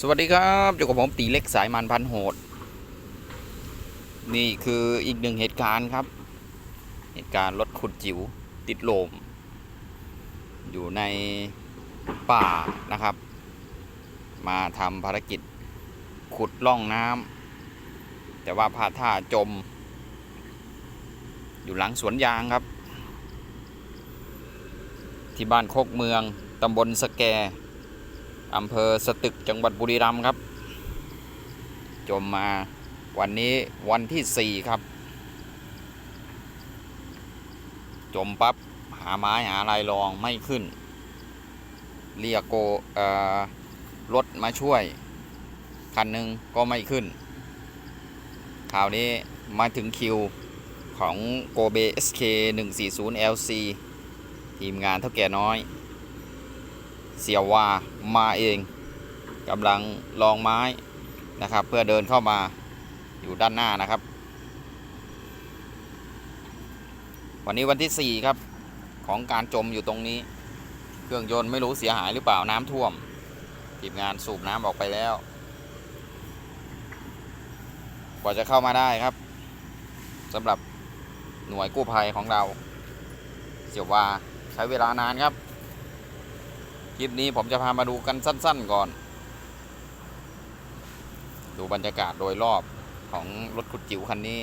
สวัสดีครับอยู่กับผมตีเล็กสายมันพันโหด นี่คืออีกหนึ่งเหตุการณ์ครับ เหตุการณ์รถขุดจิ๋วติดลม อยู่ในป่านะครับ มาทำภารกิจขุดล่องน้ำแต่ว่าพลาดท่าจม อยู่หลังสวนยางครับ ที่บ้านโคกเมืองตำบลสแก อำเภอสตึกจังหวัดบุรีรัมย์ครับ จมมาวันนี้วันที่ 4 ครับ จมปับ๊บหาไม้หาอะไรองไม่ขึ้น เรียกโกรถมาช่วย คันหนึ่งก็ไม่ขึ้นคราวนี้มาถึงคิวของโกเบ SK 140 LC ทีมงานเท่าแก่น้อย เสียววามาเองกำลังลองไม้นะครับ เพื่อเดินเข้ามาอยู่ด้านหน้านะครับ วันนี้วันที่ 4 ครับของการจมอยู่ตรงนี้ เครื่องยนต์ไม่รู้เสียหายหรือเปล่าน้ำท่วมทีมงานสูบน้ำออกไปแล้ว กว่าจะเข้ามาได้ครับสำหรับหน่วยกู้ภัยของเรา เสียววาใช้เวลานานครับ ลิปนี้ผมจะพามาดูกันสั้น ๆก่อน ดูบรรยากาศโดยรอบของรถขุดจิ๋วคันนี้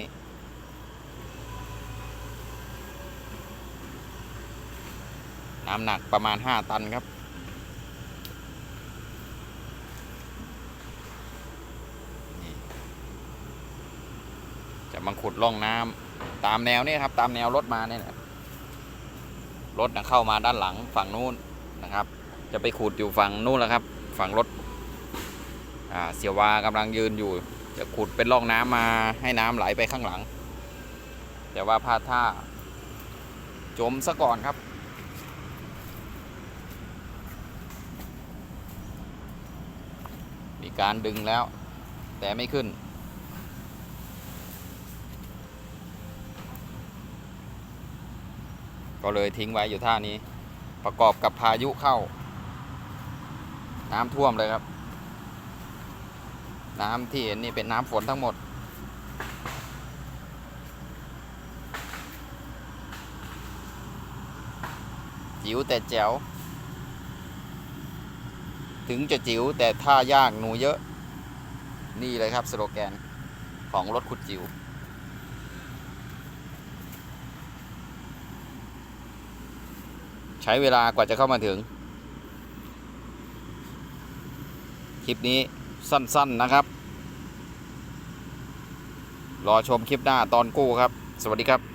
น้ำหนักประมาณ 5 ตันครับ จะมาขุดล่องน้ำตามแนวนี้ครับ ตามแนวรถมาเนี่ยนะรถนะเข้ามาด้านหลังฝั่งนู้นนะครับ จะไปขุดอยู่ฝั่งนู้นแล้วครับ ฝั่งรถเสียวากำลังยืนอยู่ จะขุดเป็นร่องน้ำมาให้น้ำไหลไปข้างหลัง แต่ว่าพลาดท่า จมซะก่อนครับ มีการดึงแล้ว แต่ไม่ขึ้น ก็เลยทิ้งไว้อยู่ท่านี้ ประกอบกับพายุเข้า น้ำท่วมเลยครับ น้ำที่เห็นนี่เป็นน้ำฝนทั้งหมด จิ๋วแต่แจ๋ว ถึงจะจิ๋วแต่ท่ายากหนูเยอะ นี่เลยครับสโลแกนของรถขุดจิ๋วใช้เวลากว่าจะเข้ามาถึง ค ลิปนี้สั้นๆนะครับ รอชมคลิปหน้าตอนกู้ครับ สวัสดีครับ